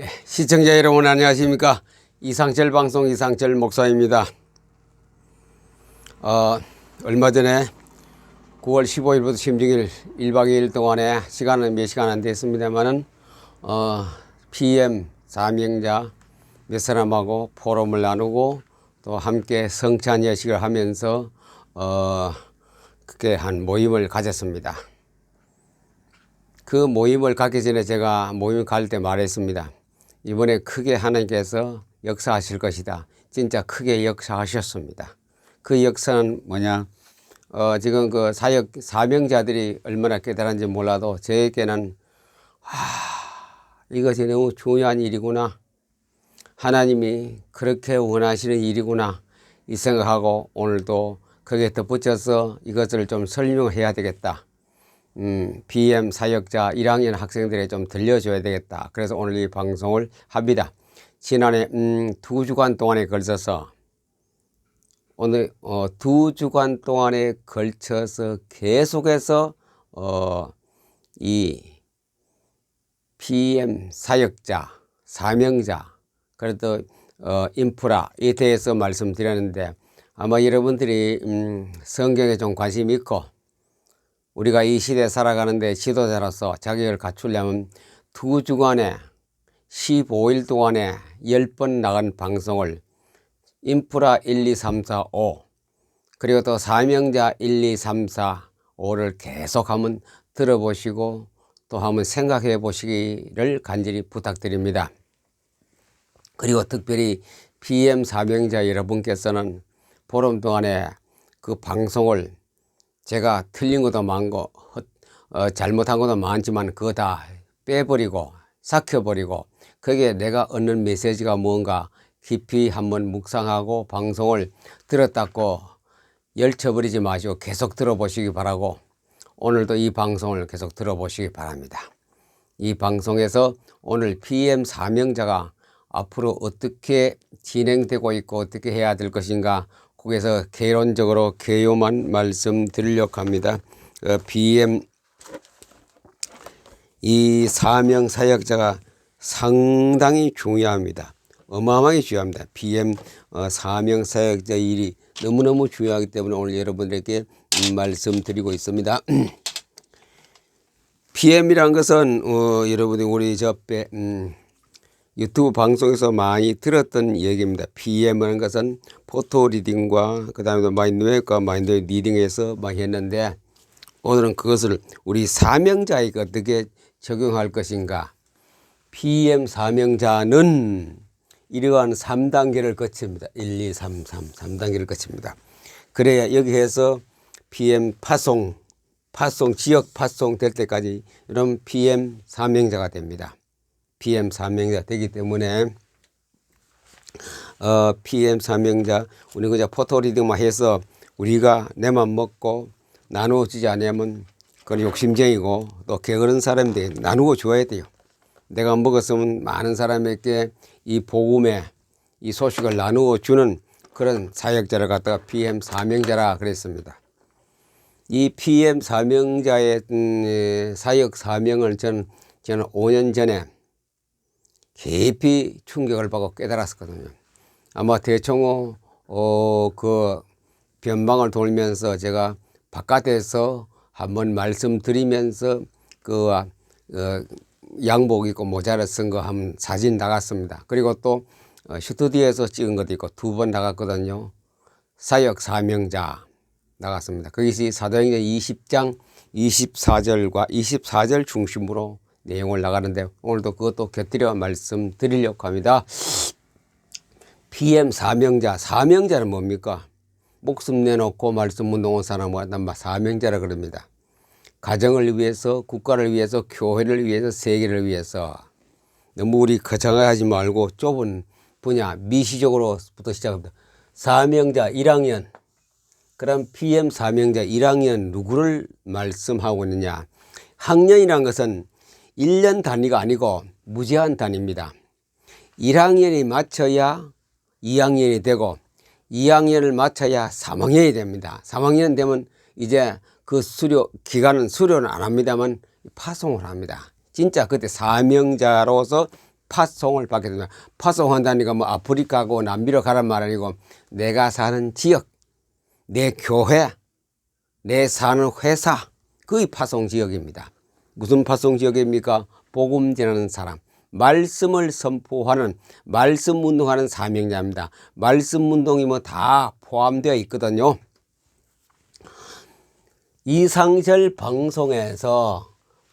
예, 시청자 여러분 안녕하십니까 이상철 방송 이상철 목사입니다. 어, 얼마 전에 9월 15일부터 16일 1박 2일 동안에 시간은 몇 시간 안 됐습니다만은 어, PM 사명자 몇 사람하고 포럼을 나누고 또 함께 성찬 예식을 하면서 어, 그게 한 모임을 가졌습니다. 그 모임을 가기 전에 제가 모임 갈 때 말했습니다. 이번에 크게 하나님께서 역사하실 것이다. 진짜 크게 역사하셨습니다. 그 역사는 뭐냐? 어, 지금 그 사역, 사명자들이 얼마나 깨달은지 몰라도 저에게는, 아, 이것이 너무 중요한 일이구나. 하나님이 그렇게 원하시는 일이구나. 이 생각하고 오늘도 거기에 덧붙여서 이것을 좀 설명해야 되겠다. 음, BM 사역자 1학년 학생들에 좀 들려줘야 되겠다. 그래서 오늘 이 방송을 합니다. 지난해 음, 두 주간 동안에 걸쳐서 오늘 어, 두 주간 동안에 걸쳐서 계속해서 어, 이 PM 사역자, 사명자, 그래도 어, 인프라에 대해서 말씀드렸는데 아마 여러분들이 음, 성경에 좀 관심이 있고 우리가 이 시대에 살아가는데 지도자로서 자격을 갖추려면 두 주간에 15일 동안에 10번 나간 방송을 인프라 1, 2, 3, 4, 5 그리고 또 사명자 1, 2, 3, 4, 5를 계속 한번 들어보시고 또 한번 생각해 보시기를 간절히 부탁드립니다. 그리고 특별히 PM 사명자 여러분께서는 보름 동안에 그 방송을 제가 틀린 것도 많고 어, 잘못한 것도 많지만 그거 다 빼버리고 삭혀버리고 거기에 내가 얻는 메시지가 뭔가 깊이 한번 묵상하고 방송을 들었다고 열쳐버리지 마시고 계속 들어보시기 바라고 오늘도 이 방송을 계속 들어보시기 바랍니다. 이 방송에서 오늘 PM 사명자가 앞으로 어떻게 진행되고 있고 어떻게 해야 될 것인가 거기서 개론적으로 개요만 말씀드리려고 합니다. 어, BM 이 사명 사역자가 상당히 중요합니다. 어마어마하게 중요합니다. BM 어, 사명 사역자 일이 너무너무 중요하기 때문에 오늘 여러분들에게 음, 말씀드리고 있습니다. PM이란 것은 어, 여러분이 우리 저 배 음, 유튜브 방송에서 많이 들었던 얘기입니다. PM이라는 것은 포토 리딩과 그 다음에 마인드웨이과 마인드 리딩에서 많이 했는데 오늘은 그것을 우리 사명자에게 어떻게 적용할 것인가. PM 사명자는 이러한 3단계를 거칩니다. 1, 2, 3, 3, 3단계를 거칩니다. 그래야 여기에서 PM 파송, 파송, 지역 파송 될 때까지 이런 PM 사명자가 됩니다. PM 사명자 되기 때문에 어, PM 사명자 우리 그저 포토 리딩만 해서 우리가 내만 먹고 나누어주지 않으면 그건 욕심쟁이고 또 게으른 사람들이 나누어 줘야 돼요. 내가 먹었으면 많은 사람에게 이 복음의 이 소식을 나누어 주는 그런 사역자를 갖다가 PM 사명자라 그랬습니다. 이 PM 사명자의 음, 사역 사명을 저는 저는 5년 전에 깊이 충격을 받고 깨달았었거든요. 아마 대청호 어, 그 변방을 돌면서 제가 바깥에서 한번 말씀드리면서 그 어, 양복 입고 모자를 쓴 거 한 사진 나갔습니다. 그리고 또 어, 스튜디오에서 찍은 것도 있고 두 번 나갔거든요. 사역 사명자 나갔습니다. 거기서 사도행전 20장 24절과 24절 중심으로 내용을 나가는데 오늘도 그것도 곁들여 말씀드리려고 합니다. PM 사명자, 사명자는 뭡니까? 목숨 내놓고 말씀 운동한 사람은 사명자라 그럽니다. 가정을 위해서, 국가를 위해서, 교회를 위해서, 세계를 위해서 너무 우리 거창하지 말고 좁은 분야, 미시적으로부터 시작합니다. 사명자 1학년, 그럼 PM 사명자 1학년 누구를 말씀하고 있느냐? 학년이란 것은 1년 단위가 아니고 무제한 단위입니다. 1학년이 맞춰야 2학년이 되고 2학년을 맞춰야 3학년이 됩니다. 3학년 되면 이제 그 수료 기간은 수료는 안 합니다만 파송을 합니다. 진짜 그때 사명자로서 파송을 받게 됩니다. 파송한다니까 뭐 아프리카고 남미로 가란 말 아니고 내가 사는 지역, 내 교회, 내 사는 회사, 그게 파송 지역입니다. 무슨 파송 지역입니까? 복음 전하는 사람. 말씀을 선포하는 말씀 운동하는 사명자입니다. 말씀 운동이 뭐 다 포함되어 있거든요. 이상철 방송에서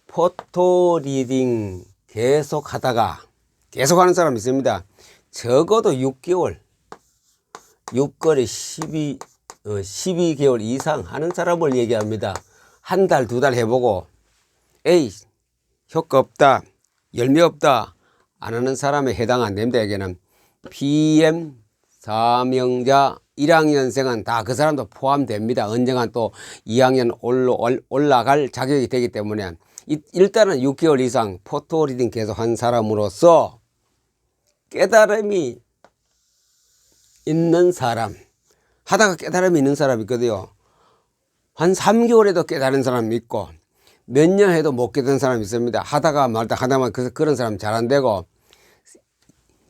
포토 리딩 계속 하다가 계속 하는 사람 있습니다. 적어도 6개월, 6개월에 12, 어, 12개월 이상 하는 사람을 얘기합니다. 한 달, 두 달 해보고, 에이, 효과 없다, 열매 없다, 안 하는 사람에 해당 안 됩니다. 여기는 PM 사명자 1학년생은 다 그 사람도 포함됩니다. 언젠간 또 2학년 올라, 올라갈 자격이 되기 때문에 이- 일단은 6개월 이상 포토 리딩 계속 한 사람으로서 깨달음이 있는 사람 하다가 깨달음이 있는 사람이 있거든요. 한 3개월에도 깨달은 사람이 있고 몇 년 해도 못 깨달은 사람이 있습니다. 하다가 말다 하다만 그- 그런 사람 잘 안 되고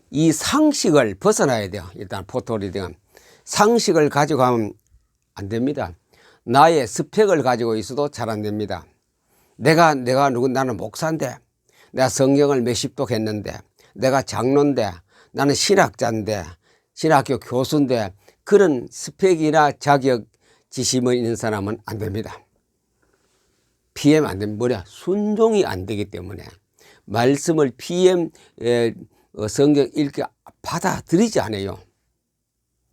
이 상식을 벗어나야 돼요. 일단 포토 리딩은 상식을 가지고 하면 안 됩니다. 나의 스펙을 가지고 있어도 잘 안 됩니다. 내가 내가 누구 나는 목사인데 내가 성경을 몇십 독 했는데 내가 장로인데 나는 신학자인데 신학교 교수인데 그런 스펙이나 자격 지심이 있는 사람은 안 됩니다. PM 안 되면 뭐냐 순종이 안 되기 때문에 말씀을 PM 에, 어, 성경 읽게 받아들이지 않아요.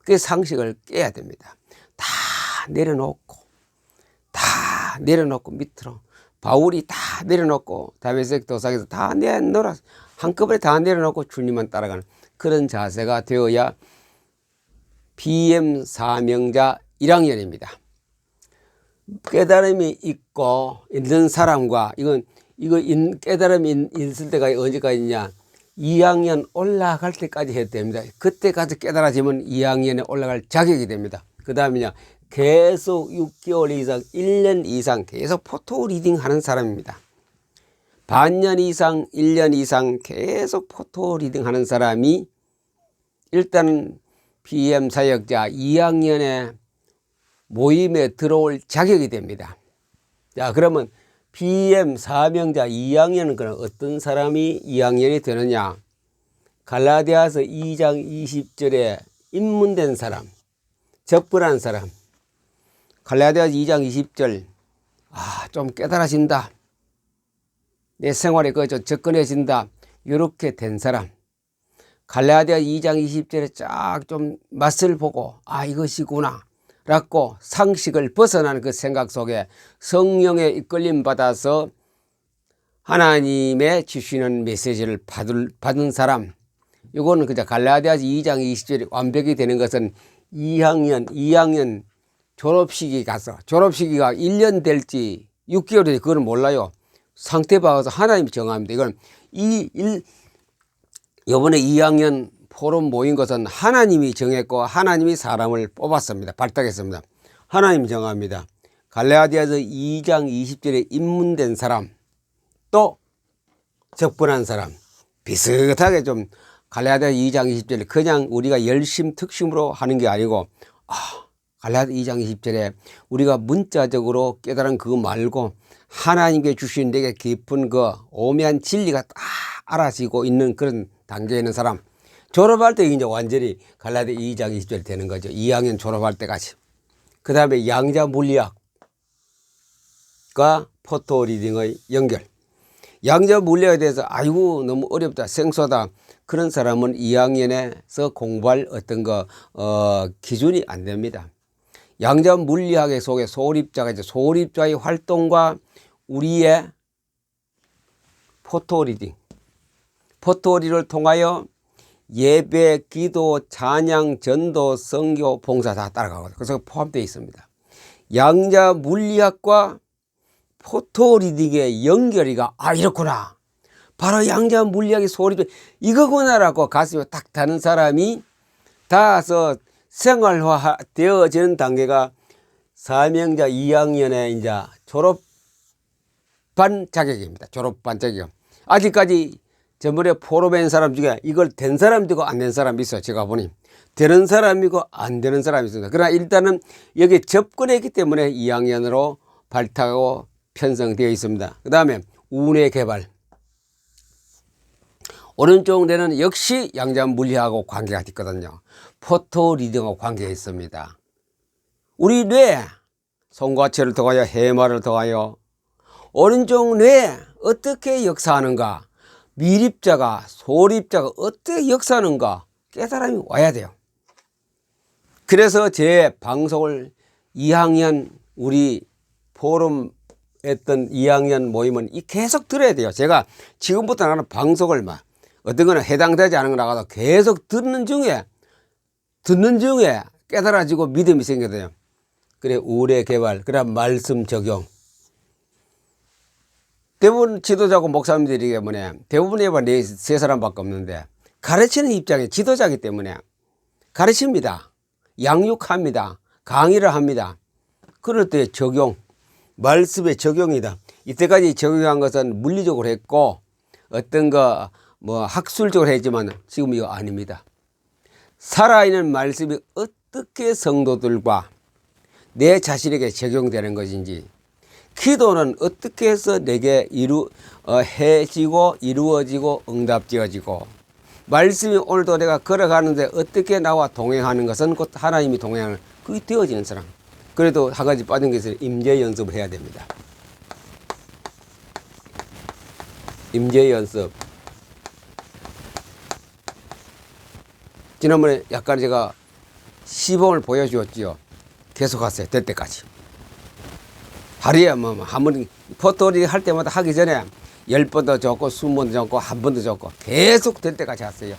그 상식을 깨야 됩니다. 다 내려놓고 다 내려놓고 밑으로 바울이 다 내려놓고 다메섹 도상에서 다 내놓으라 한꺼번에 다 내려놓고 주님만 따라가는 그런 자세가 되어야 BM 사명자 1학년입니다. 깨달음이 있고 있는 사람과 이건 이거 인- 깨달음이 있- 있을 때가 언제까지냐 2학년 올라갈 때까지 해야 됩니다. 그때까지 깨달아지면 2학년에 올라갈 자격이 됩니다. 그 다음에냐 계속 6개월 이상 1년 이상 계속 포토 리딩 하는 사람입니다. 반년 이상 1년 이상 계속 포토 리딩 하는 사람이 일단은 PM 사역자 2학년에 모임에 들어올 자격이 됩니다. 자, 그러면 BM 사명자 2학년은 그럼 어떤 사람이 2학년이 되느냐? 갈라디아서 2장 20절에 입문된 사람, 적분한 사람. 갈라디아서 2장 20절. 아, 좀 깨달아진다. 내 생활에 그좀 접근해진다. 이렇게 된 사람. 갈라디아 2장 20절에 쫙 좀 맛을 보고 아 이것이구나 라고 상식을 벗어나는 그 생각 속에 성령의 이끌림 받아서 하나님의 주시는 메시지를 받을, 받은 사람. 이거는 그저 갈라디아서 2장 20절이 완벽히 되는 것은 2학년 2학년 졸업식이 가서 졸업식이가 1년 될지 6개월이 될지 그건 몰라요. 상태 봐서 하나님이 정합니다 이건 이 일, 이번에 2학년 포럼 모인 것은 하나님이 정했고 하나님이 사람을 뽑았습니다. 발탁했습니다. 하나님이 정합니다. 갈라디아서 2장 20절에 입문된 사람 또 적분한 사람 비슷하게 좀 갈라디아 2장 20절에 그냥 우리가 열심 특심으로 하는 게 아니고 아 갈라디아 2장 20절에 우리가 문자적으로 깨달은 그거 말고 하나님께 주신 내게 깊은 그 오묘한 진리가 딱 알아지고 있는 그런 단계에 있는 사람 졸업할 때 이제 완전히 갈라디 2장 20절 되는 거죠. 2학년 졸업할 때까지. 그 다음에 양자 물리학과 포토 리딩의 연결. 양자 물리학에 대해서 아이고 너무 어렵다 생소하다 그런 사람은 2학년에서 공부할 어떤 거 어, 기준이 안 됩니다. 양자 물리학의 속에 소립자가 이제 소립자의 활동과 우리의 포토 리딩 포토 리를 통하여 예배, 기도, 찬양, 전도, 성교, 봉사 다 따라가거든요. 그래서 포함되어 있습니다. 양자 물리학과 포토 리딩의 연결이가 아 이렇구나. 바로 양자 물리학의 소리 이거구나라고 가슴에 딱 다는 사람이 닿아서 생활화 되어지는 단계가 사명자 2학년의 이제 졸업반 자격입니다. 졸업반 자격. 아직까지 전번에 포로된 사람 중에 이걸 된 사람도 있고 안 된 사람이 있어요. 제가 보니. 되는 사람이고 안 되는 사람이 있습니다. 그러나 일단은 여기 접근했기 때문에 2학년으로 발탁하고 편성되어 있습니다. 그 다음에 운의 개발. 오른쪽 뇌는 역시 양자 물리하고 관계가 있거든요. 포토 리딩하고 관계가 있습니다. 우리 뇌, 송과체를 통하여 해마를 통하여 오른쪽 뇌 어떻게 역사하는가 미립자가 소립자가 어떻게 역사하는가 깨달음이 와야 돼요. 그래서 제 방송을 2학년 우리 포럼 했던 2학년 모임은 이 계속 들어야 돼요. 제가 지금부터 나는 방송을 막 어떤 거는 해당되지 않은 거 나가도 계속 듣는 중에 듣는 중에 깨달아지고 믿음이 생겨요. 그래 우레 개발, 그래 말씀 적용. 대부분 지도자고 목사님들이 뭐냐 대부분 해봐 네세 사람밖에 없는데 가르치는 입장에 지도자기 때문에 가르칩니다. 양육합니다. 강의를 합니다. 그럴 때 적용, 말씀의 적용이다. 이때까지 적용한 것은 물리적으로 했고 어떤 거 뭐 학술적으로 했지만 지금 이거 아닙니다. 살아있는 말씀이 어떻게 성도들과 내 자신에게 적용되는 것인지 기도는 어떻게 해서 내게 이루 어, 해지고 이루어지고 응답되어지고 말씀이 오늘도 내가 걸어가는데 어떻게 나와 동행하는 것은 곧 하나님이 동행하는 그게 되어지는 사람. 그래도 한 가지 빠진 것은 임재 연습을 해야 됩니다. 임재 연습. 지난번에 약간 제가 시범을 보여주었지요. 계속 하세요. 될 때까지. 하루에 뭐 한번 포토리 할 때마다 하기 전에 열 번도 적고 스무 번도 적고 한 번도 적고 계속 될 때까지 하세요.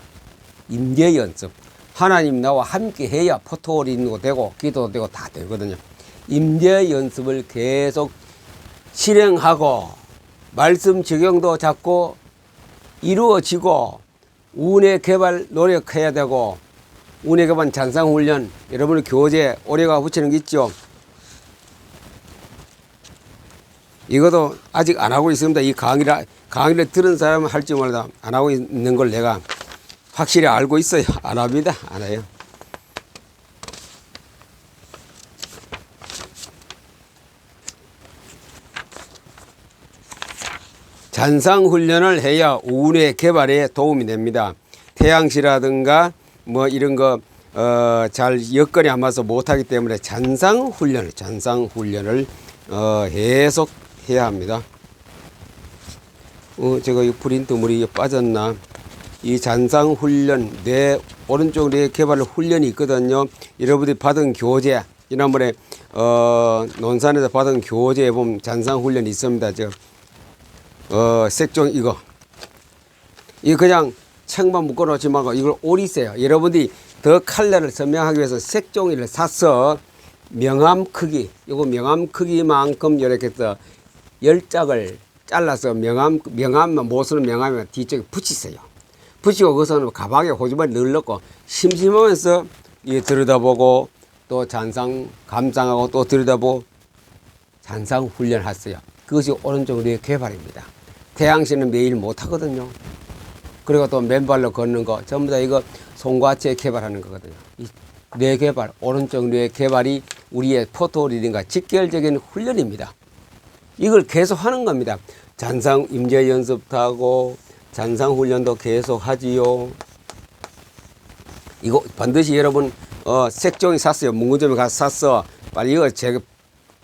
임재 연습. 하나님 나와 함께 해야 포토리도 되고 기도도 되고 다 되거든요. 임재 연습을 계속 실행하고 말씀 적용도 자꾸 이루어지고 운의 개발 노력해야 되고 운의 개발 잔상 훈련 여러분의 교재 올해가 붙이는 게 있죠. 이것도 아직 안 하고 있습니다. 이 강의를 강의를 들은 사람은 할지 몰라도 안 하고 있는 걸 내가 확실히 알고 있어요. 안 합니다. 안 해요. 잔상 훈련을 해야 운의 개발에 도움이 됩니다. 태양시라든가 뭐 이런 거, 어, 잘 여건이 안 맞아서 못하기 때문에 잔상 훈련을, 잔상 훈련을, 어, 계속 해야 합니다. 어, 제가 이 프린트 물이 빠졌나? 이 잔상 훈련, 내 오른쪽 뇌 개발 훈련이 있거든요. 여러분들이 받은 교재, 지난번에, 어, 논산에서 받은 교재에 보면 잔상 훈련이 있습니다. 저, 어, 색종 이거. 이 그냥 책만 묶어 놓지 말고 이걸 오리세요. 여러분들이 더 칼라를 선명하기 위해서 색종이를 사서 명암 크기, 이거 명암 크기만큼 이렇게 또 열 짝을 잘라서 명암, 명암만 못 쓰는 명암에 뒤쪽에 붙이세요. 붙이고 그것은 가방에 호주머니 늘 넣고 심심하면서 이 들여다보고 또 잔상 감상하고 또 들여다보고 잔상 훈련하세요. 그것이 오른쪽 뇌 개발입니다. 태양신은 매일 못 하거든요. 그리고 또 맨발로 걷는 거 전부 다 이거 손과체 개발하는 거거든요. 이뇌 개발, 오른쪽 뇌 개발이 우리의 포토 리딩과 직결적인 훈련입니다. 이걸 계속 하는 겁니다. 잔상 임재 연습도 하고 잔상 훈련도 계속 하지요. 이거 반드시 여러분 어, 색종이 샀어요. 문구점에 가서 샀어. 빨리 이거 제가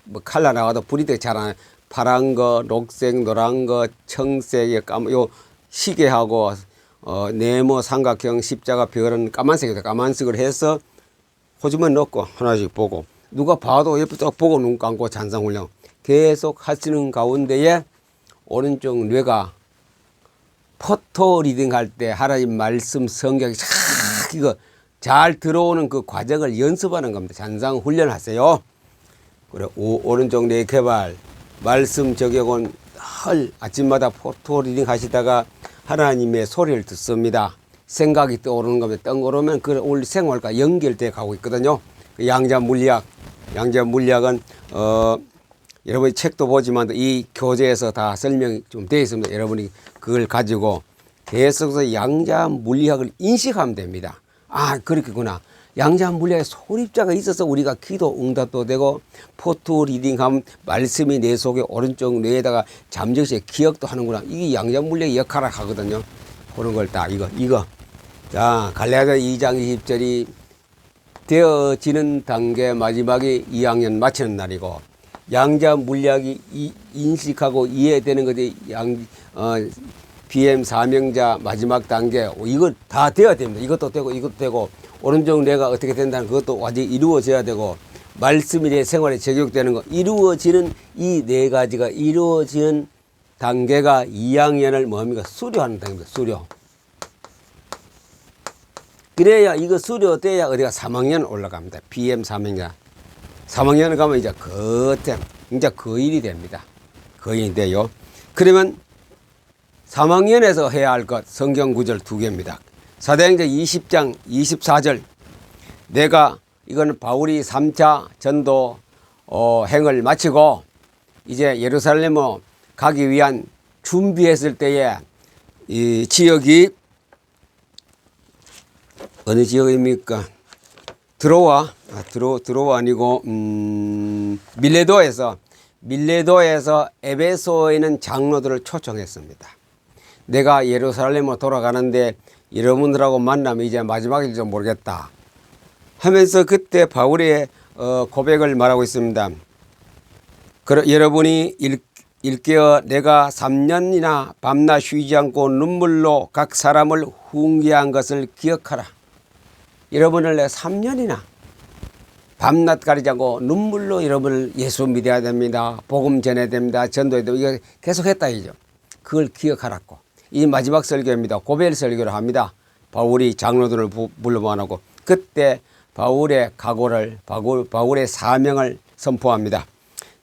뭐 칼라 나와도 불이 되게 잘안 파란 거, 녹색, 노란 거, 청색, 까만 요 시계하고 어, 네모 삼각형 십자가 별은 까만색이다. 까만색을 해서 호주머니 넣고 하나씩 보고 누가 봐도 옆에 딱 보고 눈 감고 잔상 훈련 계속 하시는 가운데에 오른쪽 뇌가 포토 리딩 할 때 하나님 말씀 성경이 쫙 이거 잘 들어오는 그 과정을 연습하는 겁니다. 잔상 훈련하세요. 그래 오, 오른쪽 뇌 개발 말씀 적용은 헐 아침마다 포토 리딩 하시다가 하나님의 소리를 듣습니다. 생각이 떠오르는 겁니다. 떠오르면 그 오늘 생활과 연결돼 가고 있거든요. 그 양자 물리학, 양자 물리학은 어 여러분이 책도 보지만 이 교재에서 다 설명이 좀 되어 있습니다. 여러분이 그걸 가지고 계속해서 양자 물리학을 인식하면 됩니다. 아 그렇겠구나. 양자 물리학에 소립자가 있어서 우리가 기도 응답도 되고 포트 리딩하면 말씀이 내 속에 오른쪽 뇌에다가 잠적시 기억도 하는구나. 이게 양자 물리학의 역할을 하거든요. 그런 걸딱 이거 이거. 자 갈라디아 2장 20절이 되어지는 단계 마지막에 2학년 마치는 날이고 양자 물리학이 이- 인식하고 이해되는 것이 양 어, BM 사명자 마지막 단계 이거 다 되어야 됩니다. 이것도 되고 이것도 되고 오른쪽 뇌가 어떻게 된다는 그것도 완전히 이루어져야 되고 말씀이 내 생활에 적용되는 거 이루어지는 이 네 가지가 이루어지는 단계가 2학년을 뭡니까 수료하는 단계입니다. 수료. 그래야 이거 수료돼야 어디가 3학년 올라갑니다. BM 3학년. 3학년 가면 이제 그때 이제 거일이 됩니다. 거일이 돼요. 그러면 3학년에서 해야 할 것 성경 구절 두 개입니다. 사도행전 20장 24절 내가 이거는 바울이 3차 전도 어, 행을 마치고 이제 예루살렘으로 가기 위한 준비했을 때에 이 지역이 어느 지역입니까? 드로와 아, 드로 드로와 아니고 음, 밀레도에서 밀레도에서 에베소에 있는 장로들을 초청했습니다. 내가 예루살렘으로 돌아가는데 여러분들하고 만나면 이제 마지막일지 모르겠다. 하면서 그때 바울의 어, 고백을 말하고 있습니다. 그러, 여러분이 일, 일깨어 내가 3년이나 밤낮 쉬지 않고 눈물로 각 사람을 훈계한 것을 기억하라. 여러분을 내가 3년이나 밤낮 가리지 않고 눈물로 여러분을 예수 믿어야 됩니다. 복음 전해야 됩니다. 전도해야 됩니다. 이거 계속 했다 이죠. 그걸 기억하라고. 이 마지막 설교입니다. 고별 설교를 합니다. 바울이 장로들을 부- 불러 모아놓고 그때 바울의 각오를 바울, 바울의 사명을 선포합니다.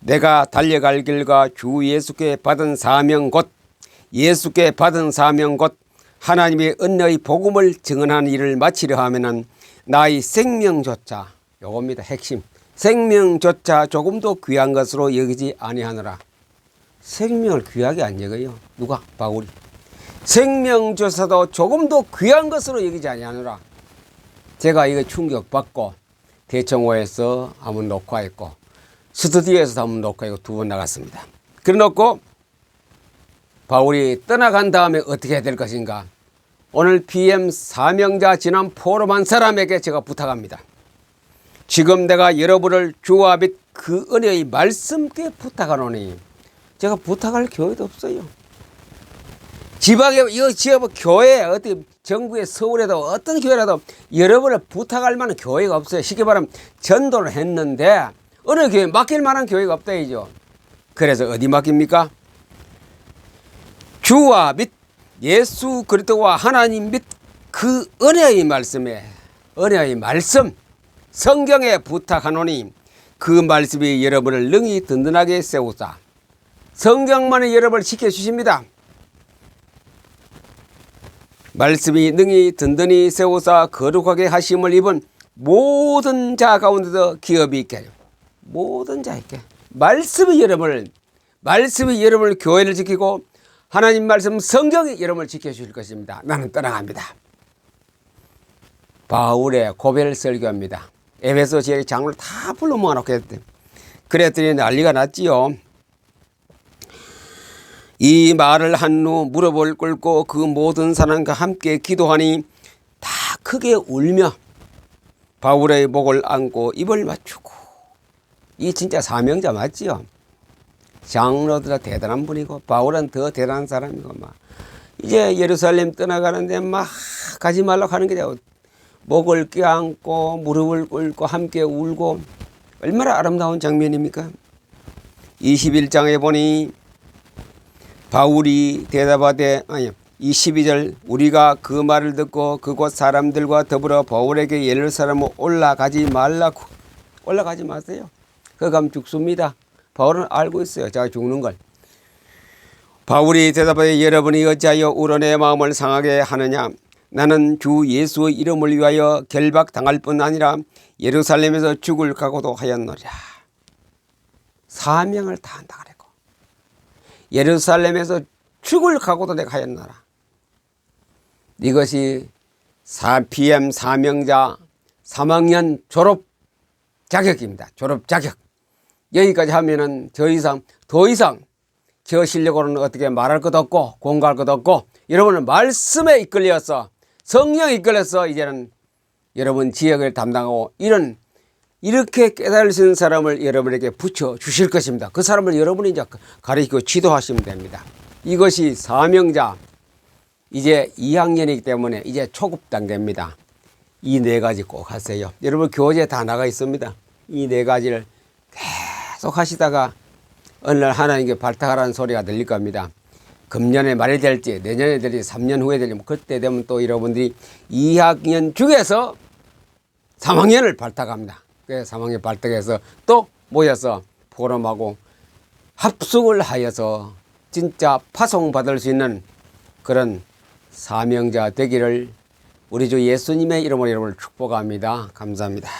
내가 달려갈 길과 주 예수께 받은 사명 곧 예수께 받은 사명 곧 하나님의 은혜의 복음을 증언하는 일을 마치려 하면은 나의 생명조차 요겁니다 핵심. 생명조차 조금도 귀한 것으로 여기지 아니하노라. 생명을 귀하게 안 여겨요. 누가? 바울이. 생명조차도 조금도 귀한 것으로 여기지 아니하노라. 제가 이거 충격받고 대청호에서 한번 녹화했고 스튜디오에서 한번 녹화했고 두 번 나갔습니다. 그래 놓고 바울이 떠나간 다음에 어떻게 해야 될 것인가 오늘 PM 사명자 지난 포럼 한 사람에게 제가 부탁합니다. 지금 내가 여러분을 주와 및 그 은혜의 말씀께 부탁하노니 제가 부탁할 교회도 없어요. 지방에 이 지역 교회 어디 전국에 서울에도 어떤 교회라도 여러분을 부탁할 만한 교회가 없어요. 쉽게 말하면 전도를 했는데 어느 교회 맡길 만한 교회가 없다 이죠. 그래서 어디 맡깁니까? 주와 및 예수 그리스도와 하나님 및 그 은혜의 말씀에 은혜의 말씀 성경에 부탁하노니 그 말씀이 여러분을 능히 든든하게 세우사 성경만이 여러분을 지켜주십니다. 말씀이 능히 든든히 세우사 거룩하게 하심을 입은 모든 자 가운데서 기업이 있게 모든 자에게 말씀이 여러분을 말씀이 여러분을 교회를 지키고 하나님 말씀 성경이 여러분을 지켜주실 것입니다. 나는 떠나갑니다. 바울의 고별 설교입니다. 에베소 지역의 장로를 다 불러 모아놓고 했대. 그랬더니 난리가 났지요. 이 말을 한 후 무릎을 꿇고 그 모든 사람과 함께 기도하니 다 크게 울며 바울의 목을 안고 입을 맞추고 이 진짜 사명자 맞지요? 장로들 대단한 분이고 바울은 더 대단한 사람이고 막 이제 예루살렘 떠나가는데 막 가지 말라고 하는 게죠. 목을 껴안고 무릎을 꿇고 함께 울고 얼마나 아름다운 장면입니까? 21장에 보니 바울이 대답하되 아니 22절 우리가 그 말을 듣고 그곳 사람들과 더불어 바울에게 예루살렘으로 올라가지 말라고 올라가지 마세요. 그 가면 죽습니다. 바울은 알고 있어요. 자가 죽는 걸. 바울이 대답하여 여러분이 어찌하여 우러내 마음을 상하게 하느냐 나는 주 예수의 이름을 위하여 결박당할 뿐 아니라 예루살렘에서 죽을 각오도 하였노라 사명을 다한다 그랬고 예루살렘에서 죽을 각오도 내가 하였노라 이것이 4PM 사명자 3학년 졸업 자격입니다. 졸업 자격. 여기까지 하면은 더 이상, 더 이상 저 실력으로는 어떻게 말할 것도 없고 공부할 것도 없고 여러분은 말씀에 이끌려서 성령에 이끌려서 이제는 여러분 지역을 담당하고 이런 이렇게 깨달을 수 있는 사람을 여러분에게 붙여 주실 것입니다. 그 사람을 여러분이 이제 가르치고 지도하시면 됩니다. 이것이 사명자 이제 2학년이기 때문에 이제 초급 단계입니다. 이 네 가지 꼭 하세요. 여러분 교재 다 나가 있습니다. 이 네 가지를 계속 하시다가 어느 날 하나님께 발탁하라는 소리가 들릴 겁니다. 금년에 말이 될지 내년에 될지 3년 후에 될지 뭐 그때 되면 또 여러분들이 2학년 중에서 3학년을 발탁합니다. 그래서 3학년 발탁해서 또 모여서 포럼하고 합숙을 하여서 진짜 파송받을 수 있는 그런 사명자 되기를 우리 주 예수님의 이름으로 여러분을 축복합니다. 감사합니다.